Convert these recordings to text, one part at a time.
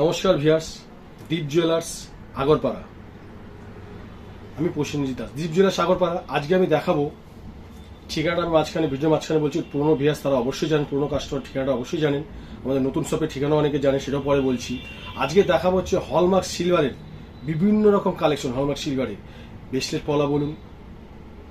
নমস্কার ভিয়াস দীপ জুয়েলার্স আগরপাড়া। আমি প্রসেনজিৎ দাস দীপ জুয়েলার্স আগরপাড়া। আজকে আমি দেখাবো ঠিকানাটা আমি মাঝখানে ভিডিও মাঝখানে বলছি, পুরোনো ভিয়াস তারা অবশ্যই জানেন, পুরোনো কাস্টমার ঠিকানাটা অবশ্যই জানেন। আমাদের নতুন শপের ঠিকানা অনেকে জানে সেটাও পরে বলছি। আজকে দেখাবো হচ্ছে হলমার্ক সিলভারের বিভিন্ন রকম কালেকশন হলমার্ক সিলভারের ব্রেসলেট পলা বলুন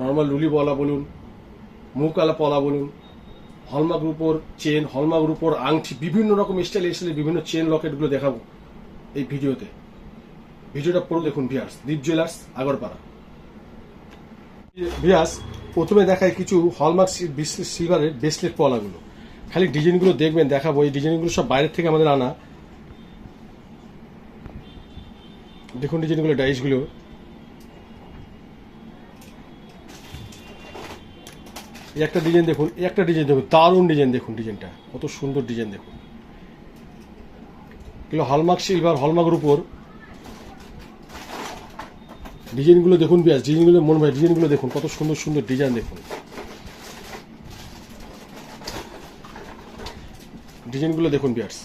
নর্মাল রুলি পলা বলুন, মুখ আলা পলা বলুন হলমার্ক উপর চেন হলমার্ক উপর আংটি বিভিন্ন রকম স্টাইল স্টাইলের বিভিন্ন চেন লকেটগুলো দেখাবো এই ভিডিওতে। ভিডিওটা পুরো দেখুন ভিয়ার্স দীপ জুয়েলার্স আগরপাড়া। ভিয়াস প্রথমে দেখায় কিছু হলমার্ক সিলভারের ব্রেসলেট পলাগুলো। খালি ডিজাইনগুলো দেখবেন, দেখাবো। এই ডিজাইনগুলো সব বাইরের থেকে আমাদের আনা। দেখুন ডিজাইনগুলো ডাইসগুলো একটা ডিজাইন দেখুন একটা ডিজাইন দেখুন, দারুণ ডিজাইন দেখুন ডিজাইনটা, কত সুন্দর ডিজাইন দেখুন। এগুলো হলমার্ক সিলভার, হলমার্কের উপর। ডিজাইনগুলো দেখুন বিয়াস, ডিজাইনগুলো মনে হয়, ডিজাইনগুলো দেখুন, কত সুন্দর সুন্দর ডিজাইন দেখুন। ডিজাইনগুলো দেখুন বিয়ার্স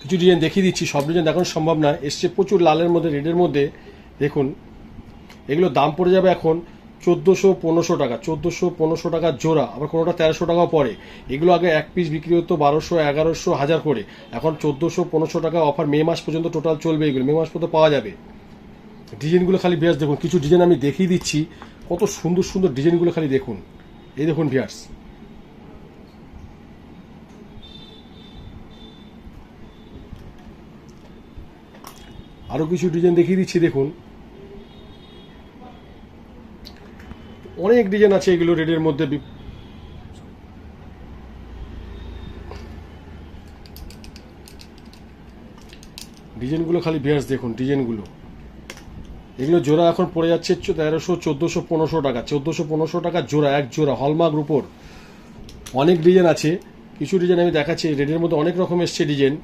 কিছু ডিজাইন দেখিয়ে দিচ্ছি, সব ডিজাইন দেখানো সম্ভব না, এসছে প্রচুর লালের মধ্যে, রেডের মধ্যে, দেখুন। এগুলো দাম পড়ে যাবে এখন চোদ্দোশো পনেরোশো টাকা, চোদ্দোশো পনেরোশো টাকা জোড়া, আবার কোনোটা তেরোশো টাকাও পড়ে। এগুলো আগে এক পিস বিক্রি হতো বারোশো, এগারোশো, হাজার করে। এখন চোদ্দোশো পনেরোশো টাকা অফার মে মাস পর্যন্ত টোটাল চলবে এগুলো। মে মাস পর্যন্ত পাওয়া যাবে। ডিজাইনগুলো খালি বিয়ার্স দেখুন, কিছু ডিজাইন আমি দেখিয়ে দিচ্ছি। কত সুন্দর সুন্দর ডিজাইনগুলো খালি দেখুন। এই দেখুন বিয়ার্স আরও কিছু ডিজাইন দেখিয়ে দিচ্ছি, দেখুন। অনেক ডিজাইন আছে এগুলো রেডের মধ্যে ডিজাইনগুলো খালি বিয়ার্স দেখুন, ডিজাইনগুলো। এগুলো জোড়া এখন পড়ে যাচ্ছে তেরোশো, চোদ্দোশো, পনেরোশো টাকা। চোদ্দোশো, পনেরোশো টাকা জোড়া, এক জোড়া, হলমার্ক উপর। অনেক ডিজাইন আছে। কিছু ডিজাইন আমি দেখাচ্ছি, রেডের মধ্যে অনেক রকম এসছে ডিজাইন।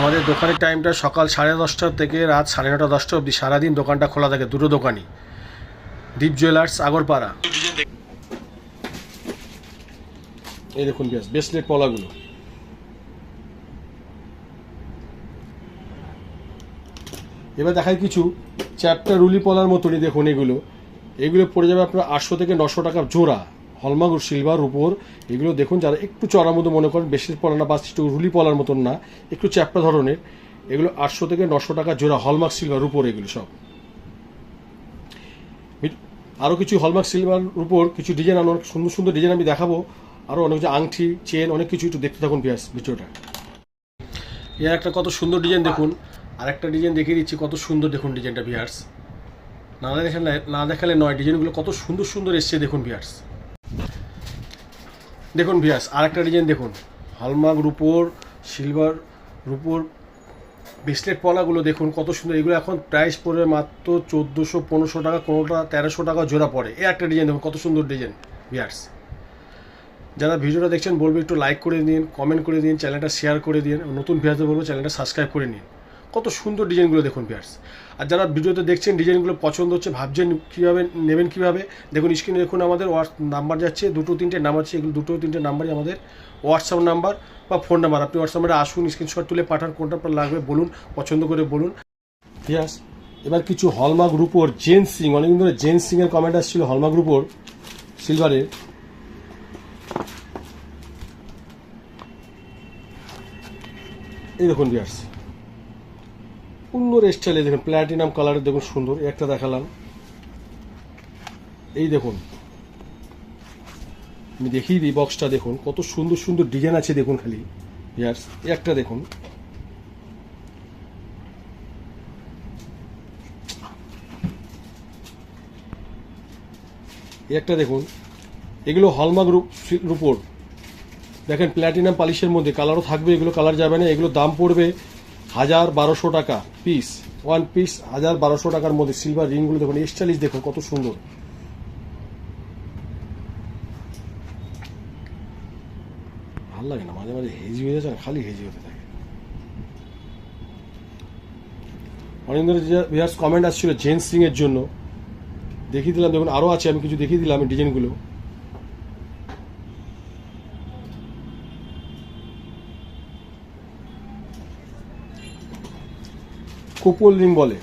আমাদের দোকানের টাইমটা সকাল সাড়ে দশটা থেকে রাত সাড়ে নটা, দশটা অবধি। সারাদিন দোকানটা খোলা থাকে, দুটো দোকানই। দীপ জুয়েলার্স আগরপাড়া এই দেখুন বেশ ব্রেসলেট পলাগুলো। এবার দেখায় কিছু চ্যাপ্টার রুলি পলার মতনই দেখুন এগুলো। এগুলো পড়ে যাবে আপনার আটশো থেকে নশো টাকা জোড়া। হলমার্ক সিলভার উপর। এগুলো দেখুন, যারা একটু চড়ার মতো মনে করেন বেশি পলা না বা রুলি পলার মতন না, একটু চ্যাপ্টা ধরনের, এগুলো আটশো থেকে নশো টাকা জোড়া, হলমার্ক, সিলভার উপর এগুলো সব। আরও কিছু হলমার্ক সিলভার উপর কিছু ডিজাইন আনো সুন্দর সুন্দর ডিজাইন আমি দেখাবো। আরও অনেক কিছু আংটি চেন অনেক কিছু একটু দেখতে থাকুন পিয়াস ভিডিওটা। এর একটা কত সুন্দর ডিজাইন দেখুন। আর একটা ডিজাইন দেখিয়ে দিচ্ছি, কত সুন্দর দেখুন ডিজাইনটা ভিয়ার্স না দেখালে না দেখালে নয় ডিজাইনগুলো কত সুন্দর সুন্দর এসছে দেখুন ভিয়ার্স দেখুন ভিয়ার্স আর একটা ডিজাইন দেখুন। হলমার্ক রুপোর সিলভার রুপোর ব্রেসলেট পলাগুলো দেখুন, কত সুন্দর। এগুলো এখন প্রাইস পড়বে মাত্র চোদ্দোশো, পনেরোশো টাকা, কোনোটা তেরোশো টাকা জোড়া পড়ে। এ একটা ডিজাইন দেখুন, কত সুন্দর ডিজাইন বিয়ার্স যারা ভিডিওটা দেখছেন, বলব একটু লাইক করে দিন কমেন্ট করে দিন চ্যানেলটা শেয়ার করে দিন, নতুন ভিডিওতে বলব চ্যানেলটা সাবস্ক্রাইব করে নিন। কত সুন্দর ডিজাইনগুলো দেখুন ভিয়ার্স আর যারা ভিডিওতে দেখছেন, ডিজাইনগুলো পছন্দ হচ্ছে, ভাবছেন কীভাবে নেবেন কীভাবে, দেখুন স্ক্রিনে দেখুন আমাদের হোয়াটস নাম্বার যাচ্ছে, দুটো তিনটে নাম্বার আছে, এগুলো দুটো তিনটে নাম্বারই আমাদের হোয়াটসঅ্যাপ নাম্বার বা ফোন নাম্বার আপনি হোয়াটসঅ্যাপে আসুন স্ক্রিনশট তুলে পাঠান, কোনটা আপনার লাগবে, বলুন, পছন্দ করে বলুন। ইয়াস এবার কিছু হলমার্ক রুপোর জেন সিং অনেকদিন ধরে জেন সিং এর কমেন্ট আসছিল হলমার্ক রুপোর সিলভারের এই দেখুন বিয়ার্স সুন্দর স্টাইলে দেখুন প্ল্যাটিনাম কালারের দেখুন সুন্দর একটা দেখালাম। এই দেখুন, আমি দেখিয়ে দিই বক্সটা দেখুন, কত সুন্দর সুন্দর ডিজাইন আছে, দেখুন খালি। ইয়ার্স একটা দেখুন। একটা দেখুন, এগুলো হলমার্ক রুপোর। দেখেন প্ল্যাটিনাম পালিশের মধ্যে কালারও থাকবে, এগুলো কালার যাবে না, এগুলো দাম পড়বে হাজার বারোশো টাকা পিস ওয়ান পিস হাজার বারোশো টাকার মধ্যে সিলভার রিংগুলো দেখুন স্টাইলিশ দেখুন, কত সুন্দর। ভালো লাগে না, মাঝে মাঝে হেজি হয়ে যাচ্ছে খালি হেজি হতে থাকে। ধরে ভিয়ার্স কমেন্ট আসছিল জেন সিং এর জন্য। দেখিয়ে দিলাম, দেখুন আরও আছে, আমি কিছু দেখিয়ে দিলাম ডিজাইনগুলো কোপল রিং বলে।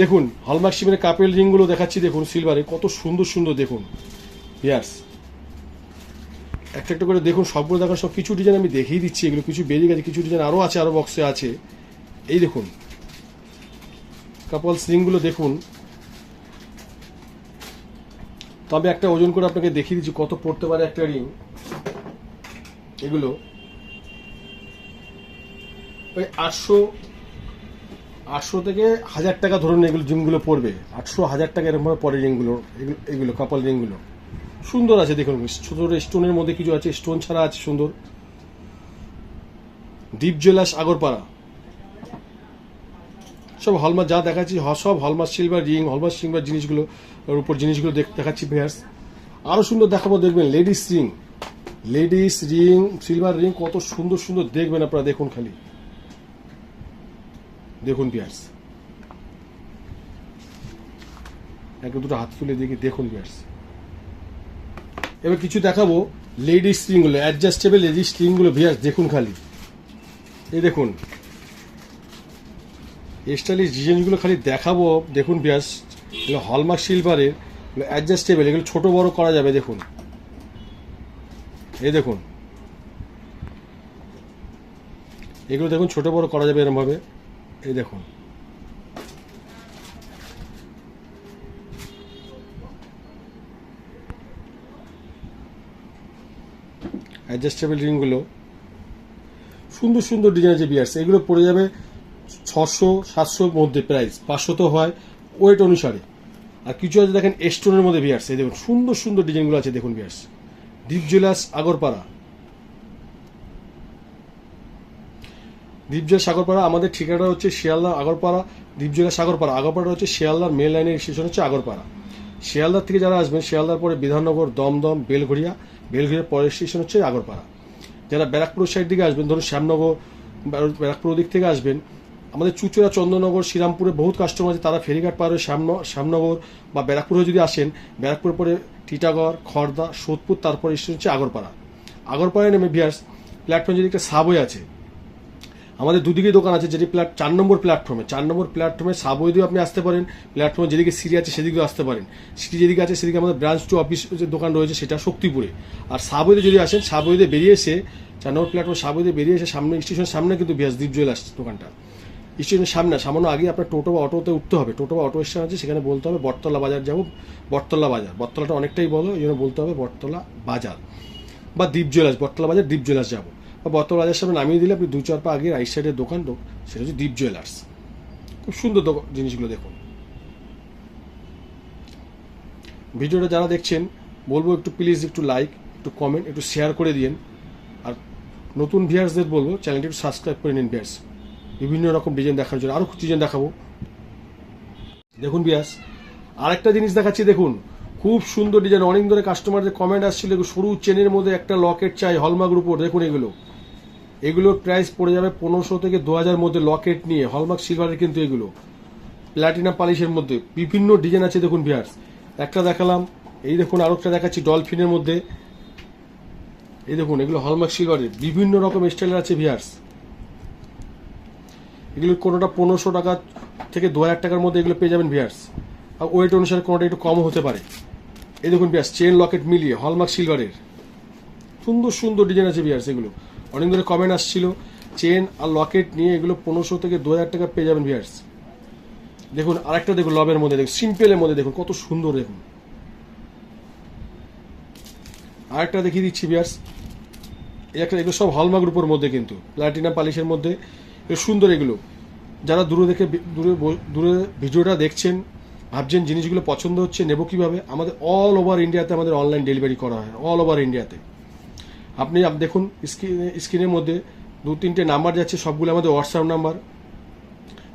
দেখুন হলমার্ক শিমের কাপেল রিংগুলো দেখাচ্ছি, দেখুন সিলভারে কত সুন্দর সুন্দর, দেখুন। ইয়ার্স একটা একটা করে দেখুন, সবগুলো দেখার সব কিছু ডিজাইন আমি দেখিয়ে দিচ্ছি, এগুলো কিছু বেরিয়ে গেছে, কিছু ডিজাইন আরও আছে আরও বক্সে আছে। এই দেখুন। কাপলস রিংগুলো দেখুন। তবে একটা ওজন করে আপনাকে দেখিয়ে দিচ্ছি, কত পড়তে পারে একটা রিং। এগুলো। আটশো আটশো থেকে হাজার টাকা ধরুন এগুলো জিমগুলো পড়বে। আটশো, হাজার টাকা এরকমভাবে পরে রিংগুলো এগুলো কাপাল রিংগুলো সুন্দর আছে দেখুন, ছোট স্টোনের মধ্যে কিছু আছে স্টোন ছাড়া আছে সুন্দর। ডিপ জুয়েলার্স আগরপাড়া। সব হলমার্ক যা দেখাচ্ছি সব hallmark silver ring hallmark silver জিনিসগুলো উপর জিনিসগুলো দেখ- দেখাচ্ছি ভেয়ার্স আরও সুন্দর দেখাবো, দেখবেন ladies ring ladies ring silver ring কত সুন্দর সুন্দর দেখবেন আপনারা, দেখুন খালি। দেখুন পিয়ার্স একটু দুটো হাত তুলে দেখি, দেখুন পিয়ার্স এবার কিছু দেখাবো লেডিস স্ট্রিংগুলো অ্যাডজাস্টেবল লেডিস স্ট্রিংগুলো ভিয়ার্স দেখুন খালি। এই দেখুন। স্টাইলিশ ডিজাইনগুলো খালি দেখাবো, দেখুন বিয়াস এগুলো হলমার্ক সিলভারের অ্যাডজাস্টেবল এগুলো ছোট বড় করা যাবে, দেখুন। এই দেখুন। এগুলো দেখুন ছোট বড় করা যাবে এরকম ভাবে এই দেখুন। অ্যাডজাস্টেবল রিংগুলো সুন্দর সুন্দর ডিজাইন যে বিয়ার্স এগুলো পড়ে যাবে ছশো, সাতশোর মধ্যে প্রাইস পাঁচশো তো হয় ওয়েট অনুসারে। আর কিছু আছে দেখেন স্টোনের মধ্যে বিয়ার্স এই দেখুন, সুন্দর সুন্দর ডিজাইনগুলো আছে, দেখুন বিয়ার্স দীপ জুয়েলার্স আগরপাড়া দীপ সাগরপাড়া, আমাদের ঠিকানা হচ্ছে শিয়ালদা আগরপাড়া দীপ সাগরপাড়া, আগরপাড়া হচ্ছে শিয়ালদার মেল লাইনের স্টেশন হচ্ছে আগরপাড়া। শিয়ালদার থেকে যারা আসবেন, শিয়ালদার পরে বিধাননগর, দমদম, বেলঘড়িয়া, বেলঘড়িয়ার পরের স্টেশন হচ্ছে আগরপাড়া। যারা ব্যারাকপুর সাইড দিকে আসবেন, ধরুন শ্যামনগর, ব্যার- ব্যারাকপুর দিক থেকে আসবেন, আমাদের চুচুড়া চন্দ্রনগর শ্রীরামপুরে বহুত কাস্টমার আছে, তারা ফেরিঘাট পার হয়ে শ্যামন, শ্যামনগর বা ব্যারাকপুরে যদি আসেন ব্যারাকপুরের পরে টিটাগড় খড়দা সোদপুর, তারপরে স্টেশন হচ্ছে আগরপাড়া। আগরপাড়ায় নেমে বিয়ার্স প্ল্যাটফর্ম যদি একটা সাবওয়ে আছে আমাদের দুদিকে দোকান আছে, যেটি প্ল্যাট চার নম্বর প্ল্যাটফর্মে চার নম্বর প্ল্যাটফর্মে সাবওয়ে দিয়েও আপনি আসতে পারেন প্ল্যাটফর্মে যেদিকে সিঁড়ি আছে সেদিকেও আসতে পারেন। সিটি যেদিকে আছে সেদিকে আমাদের ব্রাঞ্চ টু অফিস যে দোকান রয়েছে সেটা শক্তিপুরে। আর সাবওয়েতে যদি আসেন সাবওয়েতে বেরিয়ে এসে, চার নম্বর প্ল্যাটফর্ম সাবওয়েতে বেরিয়ে এসে সামনে স্টেশনের সামনে কিন্তু বিয়াস দ্বীপ জুয়েলার্স দোকানটা। স্টেশনের সামনে সামান্য আগে আপনার টোটো বা অটোতে উঠতে হবে। টোটো বা অটো স্টেশন আছে, সেখানে বলতে হবে বটতলা বাজার যাব, বটতলা বাজার। বটতলাটা অনেকটাই বলো এই জন্য বলতে হবে বটতলা বাজার। বা দ্বীপ জুয়েলার্স বটতলা বাজার দ্বীপ জুয়েলার্স যাব। বা বটতলা বাজার সামনে নামিয়ে দিলে আপনি দু চার পা আগে রাইট সাইডের দোকান সেটা হচ্ছে দ্বীপ জুয়েলার্স খুব সুন্দর জিনিসগুলো দেখুন। ভিডিওটা যারা দেখছেন, বলব একটু প্লিজ একটু লাইক একটু কমেন্ট একটু শেয়ার করে দিন আর নতুন ভিয়ার্সদের বলব চ্যানেলটি একটু সাবস্ক্রাইব করে নিন ভিয়ার্স বিভিন্ন রকম ডিজাইন দেখার জন্য আরও ডিজাইন দেখাবো। দেখুন বিয়াস আরেকটা জিনিস দেখাচ্ছি, দেখুন। খুব সুন্দর ডিজাইন অনেক ধরে কাস্টমারদের কমেন্ট আসছিল, সরু চেনের মধ্যে একটা লকেট চাই হলমার্ক উপর, দেখুন এগুলো। এগুলোর প্রাইস পড়ে যাবে পনেরোশো থেকে দু হাজার মধ্যে লকেট নিয়ে হলমার্ক সিলভারের কিন্তু এগুলো। প্ল্যাটিনাম পালিশের মধ্যে বিভিন্ন ডিজাইন আছে দেখুন বিয়ার্স একটা দেখালাম, এই দেখুন আরেকটা দেখাচ্ছি ডলফিনের মধ্যে। এই দেখুন, এগুলো হলমার্ক সিলভারের বিভিন্ন রকম স্টাইলের আছে ভিয়ার্স এগুলো কোনোটা পনেরোশো টাকা থেকে দু হাজার টাকার মধ্যে এগুলো পেয়ে যাবেন ভিয়ার্স আর ওয়েট অনুসারে কোনোটা একটু কমও হতে পারে। এই দেখুন বিয়ার্স চেন লকেট মিলিয়ে হলমার্ক সিলভারের সুন্দর সুন্দর ডিজাইন আছে বিয়ার্স এগুলো। অনেক ধরে কমেন্ট আসছিল চেন আর লকেট নিয়ে এগুলো পনেরোশো থেকে দু হাজার টাকা পেয়ে যাবেন ভিয়ার্স দেখুন, আরেকটা দেখুন লবের মধ্যে, দেখুন সিম্পলের মধ্যে দেখুন, কত সুন্দর দেখুন। আরেকটা দেখিয়ে দিচ্ছি বিয়ার্স এই একটা, এগুলো সব হলমার্ক রূপের মধ্যে কিন্তু প্লাটিনা পালিশের মধ্যে। সুন্দর এগুলো। যারা দূরে দেখে, দূরে দূরে ভিডিওটা দেখছেন, ভাবছেন জিনিসগুলো পছন্দ হচ্ছে, নেব কীভাবে? আমাদের অল ওভার ইন্ডিয়াতে আমাদের অনলাইন ডেলিভারি করা হয় অল ওভার ইন্ডিয়াতে আপনি দেখুন স্ক্রিনে স্ক্রিনের মধ্যে দু তিনটে নাম্বার যাচ্ছে, সবগুলো আমাদের হোয়াটসঅ্যাপ নাম্বার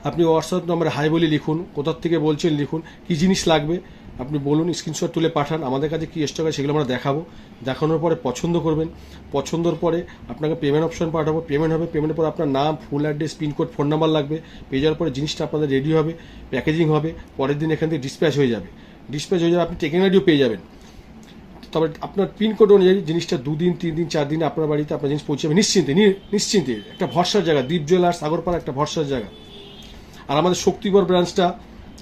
আপনি হোয়াটসঅ্যাপ নাম্বারে হাই বলে লিখুন, কোথার থেকে বলছেন লিখুন, কি জিনিস লাগবে, আপনি বলুন স্ক্রিনশট তুলে পাঠান, আমাদের কাছে কী স্টক আছে সেগুলো আমরা দেখাবো। দেখানোর পরে পছন্দ করবেন। পছন্দর পরে আপনাকে পেমেন্ট অপশন পাঠাবো। পেমেন্ট হবে পেমেন্টের পরে আপনার নাম full address pincode phone number লাগবে। পেয়ে যাওয়ার পরে জিনিসটা আপনাদের রেডি হবে প্যাকেজিং হবে, পরের দিন এখান থেকে ডিসপ্যাচ হয়ে যাবে। ডিসপ্যাচ হয়ে যাবে আপনি টেকিং আইডিও পেয়ে যাবেন। তবে আপনার পিনকোড অনুযায়ী জিনিসটা দুদিন তিন দিন চার দিন আপনার বাড়িতে আপনার জিনিস পৌঁছাবে নিশ্চিন্তে নিশ্চিন্তে। একটা ভরসার জায়গা, দ্বীপ জুয়েলার্স আগরপাড়া একটা ভরসার জায়গা। আর আমাদের শক্তিগড় ব্রাঞ্চটা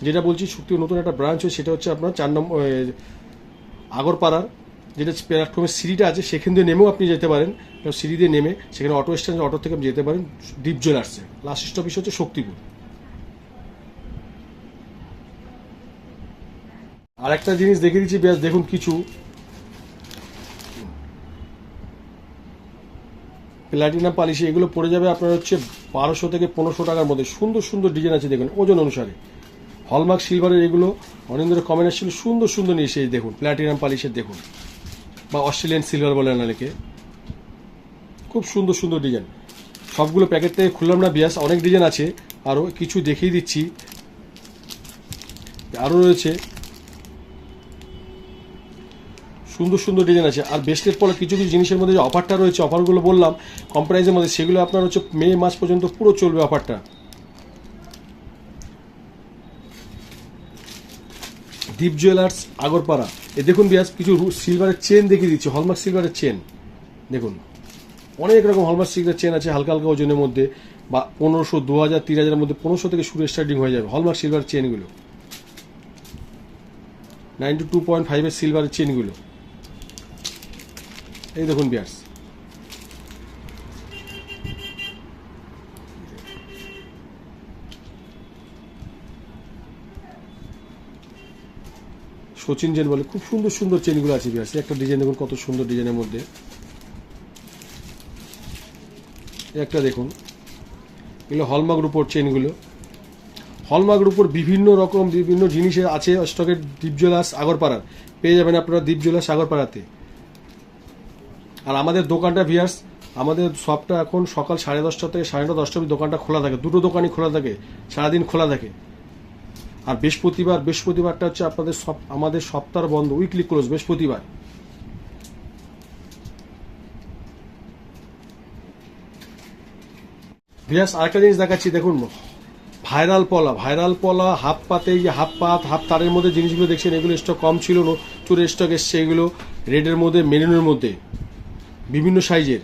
যেটা বলছি, শক্তিগড় নতুন একটা ব্রাঞ্চ হয়েছে, সেটা হচ্ছে আপনার চার নম্বর আগরপাড়ার, যেটা প্ল্যাটফর্মের সিঁড়িটা আছে, সেখান দিয়ে নেমেও আপনি যেতে পারেন। সিঁড়ি দিয়ে নেমে সেখানে অটো স্ট্যান্ড, অটো থেকে যেতে পারেন ডিপ জুয়েলার্সে। লাস্ট স্টপিস হচ্ছে শক্তিপুর আর একটা জিনিস দেখে দিচ্ছি, ব্যাস দেখুন কিছু। প্ল্যাটিনাম পালিশে এগুলো পড়ে যাবে আপনার হচ্ছে বারোশো থেকে পনেরোশো টাকার মধ্যে। সুন্দর সুন্দর ডিজাইন আছে দেখুন, ওজন অনুসারে। হলমার্ক সিলভারের এগুলো অনেক কমেন্ট ছিল সুন্দর সুন্দর নিয়ে এসে দেখুন প্ল্যাটিনাম পালিশের দেখুন। বা অস্ট্রেলিয়ান সিলভার বলে অনেকে। খুব সুন্দর সুন্দর ডিজাইন। সবগুলো প্যাকেট থেকে খুললাম না, বিয়াস, অনেক ডিজাইন আছে। আরও কিছু দেখিয়ে দিচ্ছি। আরও রয়েছে। সুন্দর সুন্দর ডিজাইন আছে। আর বেস্টের পরে কিছু কিছু জিনিসের মধ্যে যে অফারটা রয়েছে অফারগুলো বললাম কম প্রাইসের মধ্যে সেগুলো আপনার হচ্ছে মে মাস পর্যন্ত পুরো চলবে অফারটা দীপ জুয়েলার্স আগরপাড়া। এ দেখুন বিয়াস, কিছু সিলভারের চেন দেখিয়ে দিচ্ছি হলমার্ক সিলভারের চেন দেখুন, অনেক রকম হলমার্ক সিলভারের চেন আছে হালকা হালকা ওজনের মধ্যে, বা পনেরোশো দু হাজার তিন হাজারের মধ্যে পনেরোশো থেকে শুরু স্টার্টিং হয়ে যাবে হলমার্ক সিলভার চেনগুলো নাইনটি টু পয়েন্ট ফাইভের সিলভারের চেনগুলো এই দেখুন বিয়ার্স। সচিন জেন বলে, খুব সুন্দর সুন্দর চেনগুলো আছে বিয়ার্স। একটা ডিজাইন দেখুন, কত সুন্দর ডিজাইনের মধ্যে। একটা দেখুন, এগুলো হলমার্ক উপর চেনগুলো হলমার্কের উপর বিভিন্ন রকম বিভিন্ন জিনিসের আছে স্টকের দ্বীপ জুয়েলার্স আগরপাড়ার পেয়ে যাবেন আপনারা দ্বীপ জুয়েলার্স আগরপাড়াতে আর আমাদের দোকানটা ভিয়ার্স, আমাদের শপটা এখন সকাল সাড়ে দশটা থেকে সাড়ে নটা, দশটা দোকানটা খোলা থাকে। দুটো দোকানই খোলা থাকে, সারাদিন খোলা থাকে। আর বৃহস্পতিবার, বৃহস্পতিবারটা হচ্ছে আপনাদের সব আমাদের সপ্তাহ বন্ধ উইকলি ক্লোজ বৃহস্পতিবার। ভিয়াস আরেকটা জিনিস দেখাচ্ছি, দেখুন, ভাইরাল পলা ভাইরাল পলা, হাফ পাতে যে হাফ পাত, হাফ তারের মধ্যে জিনিসগুলো দেখছেন, এগুলো স্টক কম ছিল, নতুন স্টক এসছে এগুলো রেডের মধ্যে মেরুনের মধ্যে। বিভিন্ন সাইজের।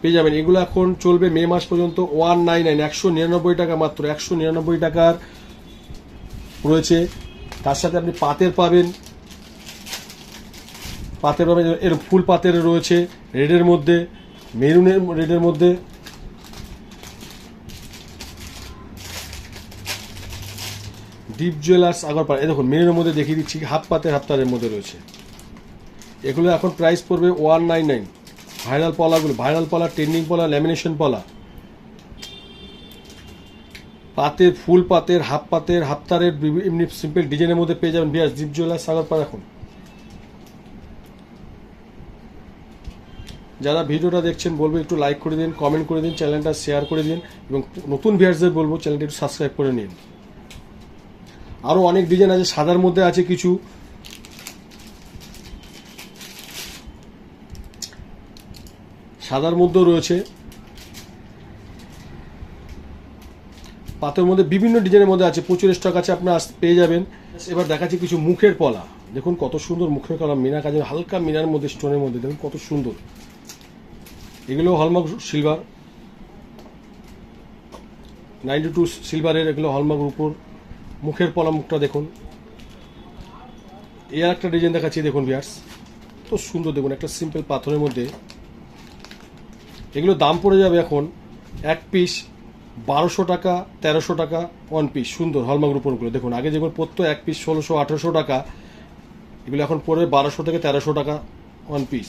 পেয়ে যাবেন। এগুলো এখন চলবে মে মাস পর্যন্ত। ওয়ান নাইন নাইন, একশো নিরানব্বই টাকা মাত্র। একশো নিরানব্বই টাকার রয়েছে। তার সাথে আপনি পাতের পাবেন। পাতের পাবেন। এর ফুল পাতের রয়েছে রেডের মধ্যে, মেরুনের রেডের মধ্যে। ডিপ জুয়েলার্স আগরপাড়া। দেখুন, মেরুনের মধ্যে দেখিয়ে দিচ্ছি, হাফ পাতের, হাফ তারের মধ্যে রয়েছে। এগুলো এখন প্রাইস পড়বে ওয়ান নাইন নাইন। ভাইরাল পলাগুলো, ভাইরাল পলা, ট্রেন্ডিং পলা ল্যামিনেশন পলা। পাতের, ফুল পাতের, হাফ পাতের, হাফ তারের এমনি সিম্পল ডিজাইনের মধ্যে পেয়ে যাবেন বিয়াস ডিপ জুয়েলার্স আগরপাড়া এখন। যারা ভিডিওটা দেখছেন, বলব একটু লাইক করে দিন কমেন্ট করে দিন চ্যানেলটা শেয়ার করে দিন, এবং নতুন ভিউয়ার্সদের বলব চ্যানেলটা একটু সাবস্ক্রাইব করে নিন। আরও অনেক ডিজাইন আছে, সাদার মধ্যে আছে কিছু। সাদার মধ্যেও রয়েছে। পাতের মধ্যে বিভিন্ন ডিজাইনের মধ্যে আছে, প্রচুর স্টক আছে, আপনার পেয়ে যাবেন। এবার দেখাচ্ছি কিছু মুখের পলা। দেখুন কত সুন্দর মুখের কলা, মিনা কাজের হালকা মিনার মধ্যে, স্টোনের মধ্যে, দেখুন কত সুন্দর। এগুলো হলমার্ক সিলভার নাইনটি টু সিলভারের এগুলো হলমার্ক উপর। মুখের পলা মুখটা দেখুন। এই আর একটা ডিজাইন দেখাচ্ছি, দেখুন বিয়ার্স তো সুন্দর, দেখুন একটা সিম্পল পাথরের মধ্যে। এগুলো দাম পড়ে যাবে এখন এক পিস বারোশো টাকা, তেরোশো টাকা ওয়ান পিস সুন্দর হলমার্ক রূপনগুলো দেখুন, আগে যেগুলো পড়তো এক পিস ষোলোশো, আঠেরোশো টাকা, এগুলো এখন পড়বে বারোশো থেকে তেরোশো টাকা ওয়ান পিস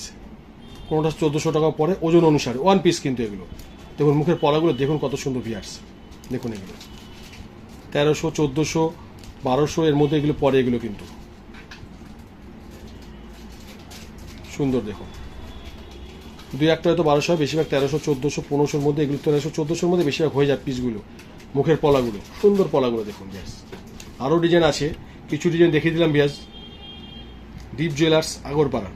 কোনোটা চোদ্দোশো টাকা পরে, ওজন অনুসারে। ওয়ান পিস কিন্তু এগুলো। দেখুন, মুখের পলাগুলো, দেখুন কত সুন্দর ভিয়ার্স দেখুন এগুলো। তেরোশো, চোদ্দোশো, বারোশো, এর মধ্যে এগুলো পরে এগুলো কিন্তু। সুন্দর দেখুন। দুই একটা হয়তো বারোশো হয় বেশিরভাগ তেরোশো, চোদ্দোশো, পনেরোশোর মধ্যে, এগুলো তেরোশো, চোদ্দোশোর মধ্যে বেশিরভাগ হয়ে যায় পিসগুলো। মুখের পলাগুলো, সুন্দর পলাগুলো দেখুন, ব্যাস। আরও ডিজাইন আছে, কিছু ডিজাইন দেখিয়ে দিলাম, ব্যাস। ডিপ জুয়েলার্স আগরপাড়া।